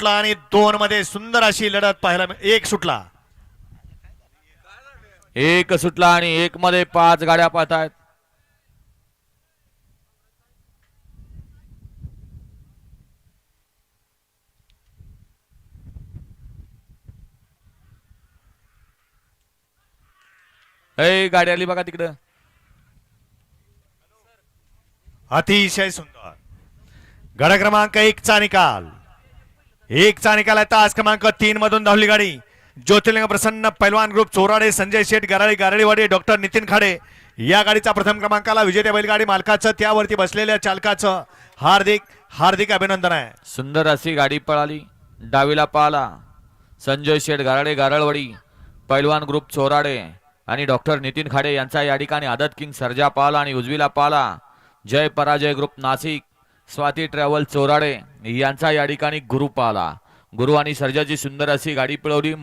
सुटला आणि दोन मध्ये सुंदर अशी लढत पाहायला एक सुटला. एक सुटला आणि एक मध्ये पाच गाड्या पाहतायत. गाडी आली बघा तिकडं. अतिशय सुंदर. गड क्रमांक एक चा निकाल. एकचा निकाल आहे तास क्रमांक तीन मधून धावली गाडी. ज्योतिर्लिंग प्रसन्न पैलवान ग्रुप चोराडे संजय शेठ गराळी गारळीवाडी डॉक्टर नितीन खाडे या गाडीचा प्रथम क्रमांकाला विजेत्या बैलगाडी मालकाचं त्यावरती बसलेल्या चालकाचं हार्दिक हार्दिक अभिनंदन आहे. सुंदर अशी गाडी पळाली डावीला पाला. संजय शेठ गाराडे गारळवाडी पैलवान ग्रुप चोराडे आणि डॉक्टर नितीन खाडे यांचा या ठिकाणी आदत किंग सर्जा पाला आणि उजवीला पाला. जय पराजय ग्रुप नाशिक. स्वाती ट्रॅव्हल चोराडे यांचा या ठिकाणी गुरु पाला. गुरु आणि सर्जाची सुंदर अशी गाडी पळवली.